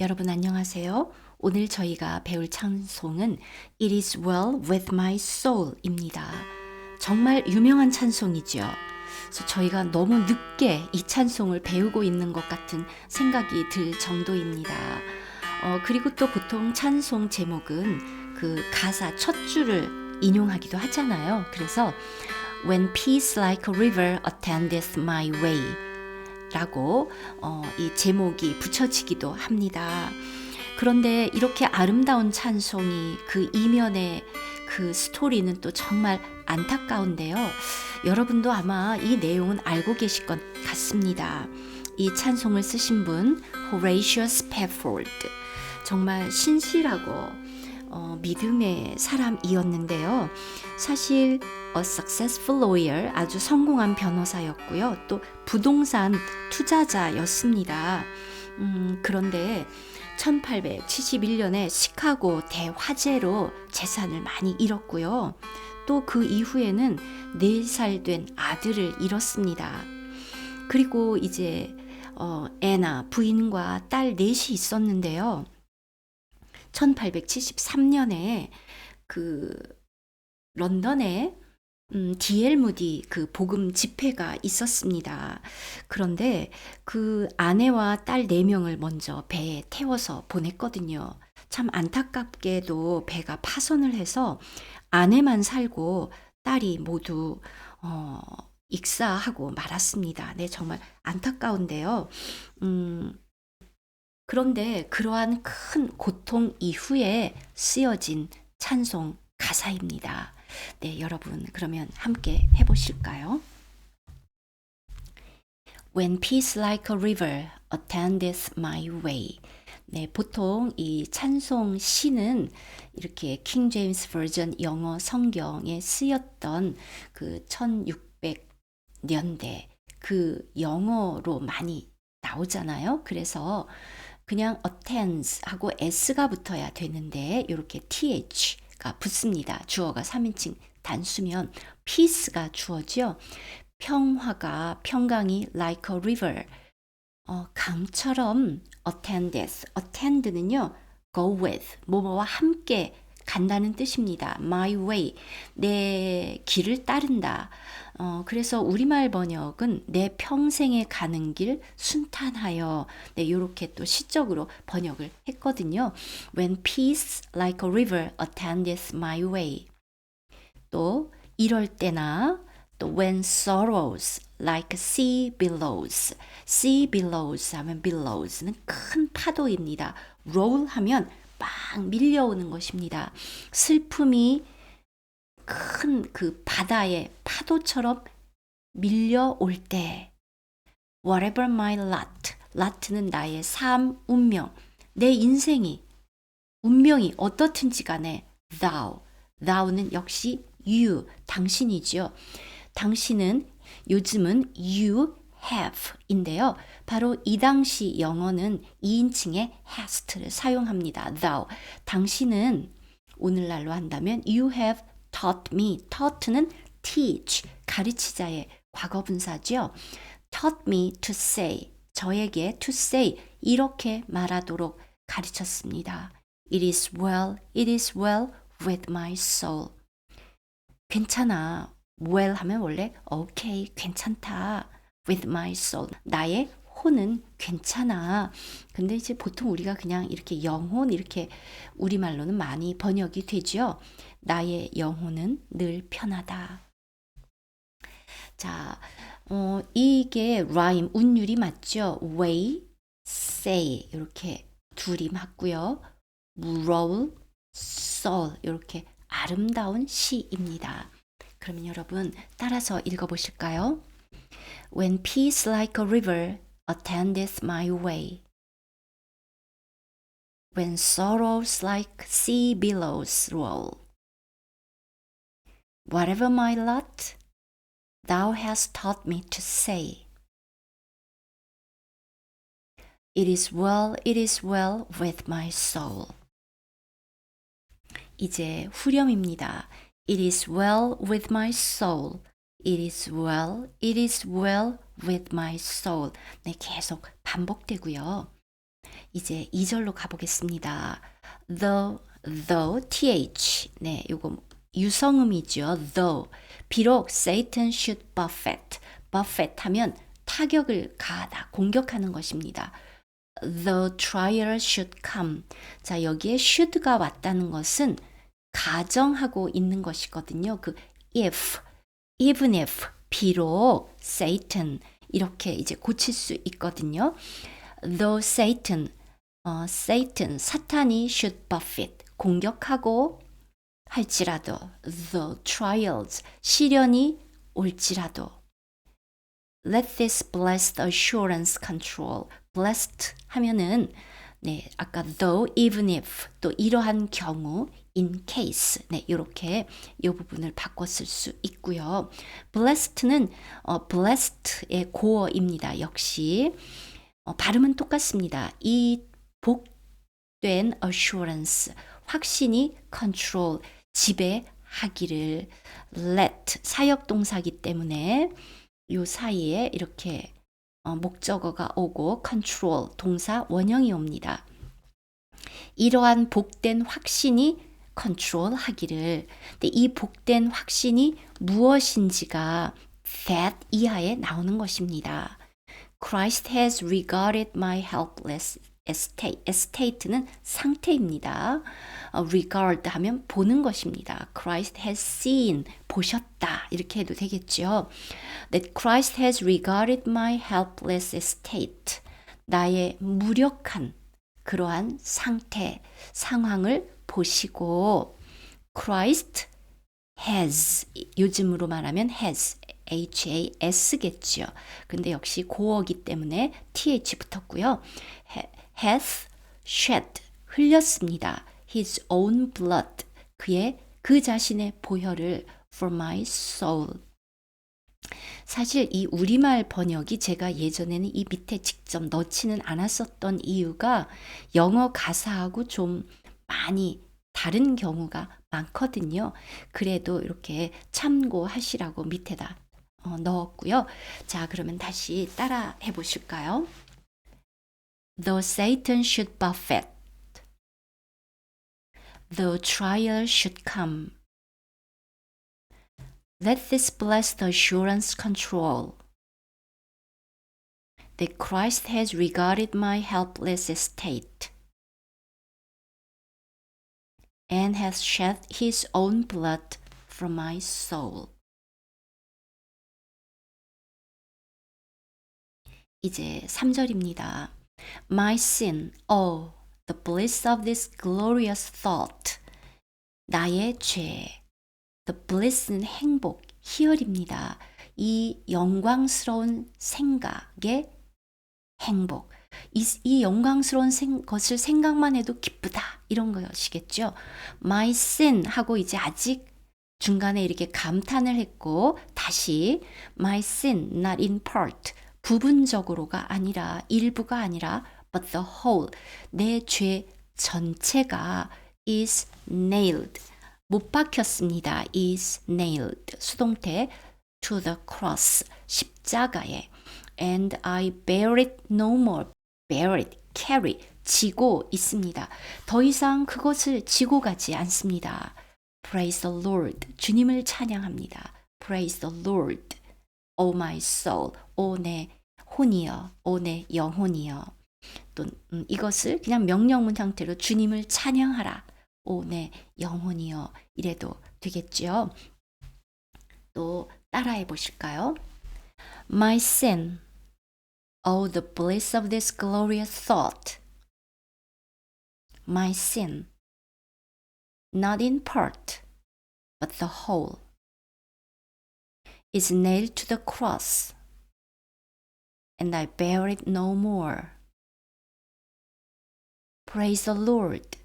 여러분 안녕하세요. 오늘 저희가 배울 찬송은 It is well with my soul입니다. 정말 유명한 찬송이죠. 그래서 저희가 너무 늦게 이 찬송을 배우고 있는 것 같은 생각이 들 정도입니다. 어, 그리고 또 보통 찬송 제목은 그 가사 첫 줄을 인용하기도 하잖아요. 그래서 When peace like a river attendeth my way 라고 어, 이 제목이 붙여지기도 합니다. 그런데 이렇게 아름다운 찬송이 그 이면의 그 스토리는 또 정말 안타까운데요. 여러분도 아마 이 내용은 알고 계실 것 같습니다. 이 찬송을 쓰신 분 호레이셔스 페폴드 정말 신실하고 어, 믿음의 사람이었는데요. 사실 a successful lawyer 아주 성공한 변호사였고요. 또 부동산 투자자였습니다. 음, 그런데 1871년에 시카고 대화재로 재산을 많이 잃었고요. 또 그 이후에는 4살 된 아들을 잃었습니다. 그리고 이제 어, 애나 부인과 딸 넷이 있었는데요. 1873년에 그 런던에 음, 디엘 무디 그 복음 집회가 있었습니다. 그런데 그 아내와 딸 4명을 먼저 배에 태워서 보냈거든요. 참 안타깝게도 배가 파손을 해서 아내만 살고 딸이 모두 어, 익사하고 말았습니다. 네, 정말 안타까운데요. 음, 그런데 그러한 큰 고통 이후에 쓰여진 찬송 가사입니다. 네, 여러분 그러면 함께 해 보실까요? When peace like a river attendeth my way. 네, 보통 이 찬송 시는 이렇게 킹 제임스 버전 영어 성경에 쓰였던 그 1600년대 그 영어로 많이 나오잖아요. 그래서 그냥 attends 하고 s가 붙어야 되는데 이렇게 th가 붙습니다. 주어가 3인칭 단수면 peace가 주어죠. 평화가 평강이 like a river 어, 강처럼 attendeth attend는요 go with 뭐뭐와 함께 간다는 뜻입니다. My way 내 길을 따른다. 어, 그래서 우리말 번역은 내 평생에 가는 길 순탄하여 네, 이렇게 또 시적으로 번역을 했거든요. When peace like a river attendeth my way. 또 이럴 때나 또 when sorrows like sea billows. sea billows 하면 billows는 큰 파도입니다. roll 하면 막 밀려오는 것입니다. 슬픔이 큰 그 바다의 파도처럼 밀려올 때 whatever my lot, lot는 나의 삶, 운명, 내 인생이 운명이 어떻든지 간에 thou, thou는 역시 you, 당신이지요. 당신은 요즘은 you have인데요. 바로 이 당시 영어는 2인칭의 hast를 사용합니다. thou. 당신은 오늘날로 한다면 you have taught me. taught는 teach, 가르치자의 과거 분사죠. taught me to say. 저에게 to say 이렇게 말하도록 가르쳤습니다. It is well, it is well with my soul. 괜찮아. well 하면 원래 okay, 괜찮다. With my soul. 나의 혼은 괜찮아. 근데 이제 보통 우리가 그냥 이렇게 영혼 이렇게 우리말로는 많이 번역이 되죠. 나의 영혼은 늘 편하다. 자, 어, 이게 라임 운율이 맞죠? way, say 이렇게 둘이 맞고요. roll, soul 이렇게 아름다운 시입니다. 그러면 여러분 따라서 읽어보실까요? When peace like a river attendeth my way. When sorrows like sea billows roll. Whatever my lot, thou hast taught me to say. It is well, it is well with my soul. 이제 후렴입니다. It is well with my soul. It is well, it is well with my soul. 네, 계속 반복되고요. 이제 2절로 가보겠습니다. The, the, th. 네, 요거 유성음이죠. though. 비록 Satan should buffet. buffet 하면 타격을 가하다, 공격하는 것입니다. The trial should come. 자, 여기에 should가 왔다는 것은 가정하고 있는 것이거든요. 그 if, even if, 비록 Satan 이렇게 이제 고칠 수 있거든요. Though Satan, 어, Satan, 사탄이 should buffet, 공격하고 할지라도 the trials, 시련이 올지라도 let this blessed assurance control. blessed 하면은 네, 아까 though, even if 또 이러한 경우 in case 네, 이렇게 이 부분을 바꿨을 수 있고요. blessed는 어, blessed의 고어입니다. 역시 어, 발음은 똑같습니다. 이 복된 assurance 확신이 control 지배하기를 let 사역 동사기 때문에 요 사이에 이렇게 어, 목적어가 오고 control 동사 원형이 옵니다. 이러한 복된 확신이 컨트롤 하기를. 근데 이 복된 확신이 무엇인지가 that 이하에 나오는 것입니다. Christ has regarded my helpless estate. estate는 상태입니다. 어, regard 하면 보는 것입니다. Christ has seen, 보셨다. 이렇게 해도 되겠죠. That Christ has regarded my helpless estate. 나의 무력한 그러한 상태, 상황을 보시고 Christ has 요즘으로 말하면 has H-A-S겠죠. 근데 역시 고어기 때문에 TH 붙었고요. hath shed 흘렸습니다. his own blood 그의 그 자신의 보혈을 for my soul 사실 이 우리말 번역이 제가 예전에는 이 밑에 직접 넣지는 않았었던 이유가 영어 가사하고 좀 많이 다른 경우가 많거든요. 그래도 이렇게 참고하시라고 밑에다 어, 넣었고요. 자, 그러면 다시 따라 해 보실까요? Though Satan should buffet, though trial should come, let this blessed assurance control that Christ has regarded my helpless estate and has shed his own blood for my soul. 이제 3절입니다. My sin, oh, the bliss of this glorious thought. 나의 죄. The bliss는 행복, 희열입니다. 이 영광스러운 생각의 행복. 이, 이 영광스러운 생, 것을 생각만 해도 기쁘다. 이런 것이겠죠. My sin 하고 이제 아직 중간에 이렇게 감탄을 했고 다시 my sin not in part 부분적으로가 아니라 일부가 아니라 but the whole 내 죄 전체가 is nailed 못 박혔습니다. is nailed 수동태 to the cross 십자가에 and I bear it no more it carry 지고 있습니다. 더 이상 그것을 지고 가지 않습니다. Praise the Lord. 주님을 찬양합니다. Praise the Lord. O my soul. 오 내 혼이여. 오 내 영혼이여. 또 음, 이것을 그냥 명령문 형태로 주님을 찬양하라. 오 내 영혼이여. 이래도 되겠죠. 또 따라해 보실까요? My sin. Oh, the bliss of this glorious thought. My sin. Not in part, but the whole. Is nailed to the cross, and I bear it no more. Praise the Lord.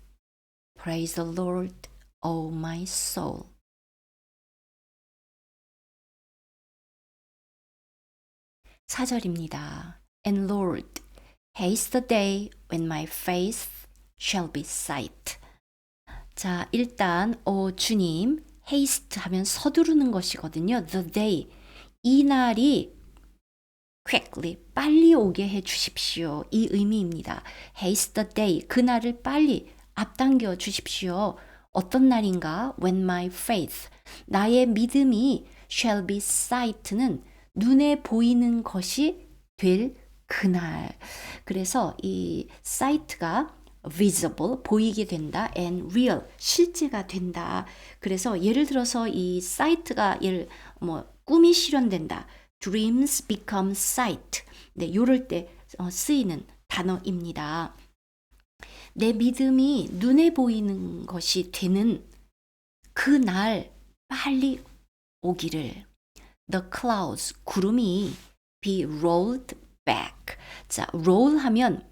Praise the Lord, O my soul. 사절입니다. And Lord, haste the day when my face shall be sight. 자, 일단 어 주님 haste 하면 서두르는 것이거든요. The day 이 날이 quickly 빨리 오게 해 주십시오. 이 의미입니다. haste the day 그 날을 빨리 앞당겨 주십시오. 어떤 날인가? When my faith 나의 믿음이 shall be sight는 눈에 보이는 것이 될 그날. 그래서 이 sight가 visible 보이게 된다 and real 실제가 된다. 그래서 예를 들어서 이 sight가 예를 뭐 꿈이 실현된다. dreams become sight. 네, 요럴 때 어, 쓰이는 단어입니다. 내 믿음이 눈에 보이는 것이 되는 그날 빨리 오기를. The clouds, 구름이 be rolled back. 자, roll 하면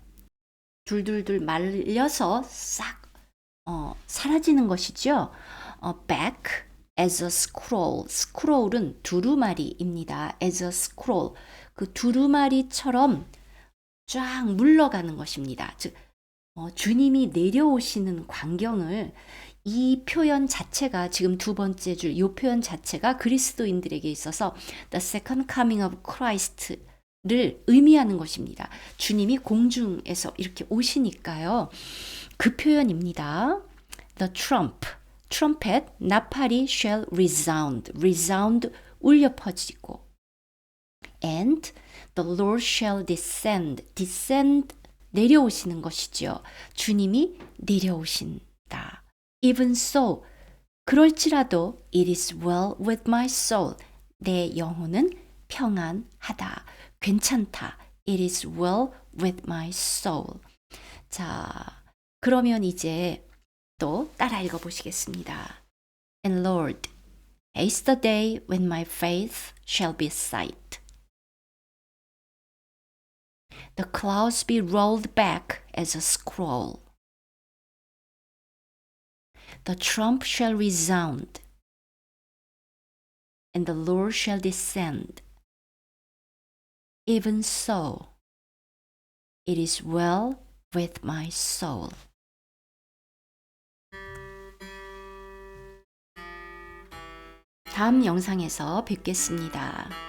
둘둘둘 말려서 싹 어, 사라지는 것이죠. 어, back as a scroll. scroll은 두루마리입니다. as a scroll. 그 두루마리처럼 쫙 물러가는 것입니다. 즉 어, 주님이 내려오시는 광경을 이 표현 자체가 지금 두 번째 줄 이 표현 자체가 그리스도인들에게 있어서 the second coming of Christ 를 의미하는 것입니다. 주님이 공중에서 이렇게 오시니까요. 그 표현입니다. The trump, trumpet, 나팔이 shall resound, resound 울려 퍼지고 and the Lord shall descend, descend 내려오시는 것이죠. 주님이 내려오신다. Even so, 그럴지라도 it is well with my soul. 내 영혼은 평안하다. 괜찮다. It is well with my soul. 자, 그러면 이제 또 따라 읽어 보시겠습니다. And Lord, haste the day when my faith shall be sight. The clouds be rolled back as a scroll. The trump shall resound, and the Lord shall descend. Even so, it is well with my soul. 다음 영상에서 뵙겠습니다.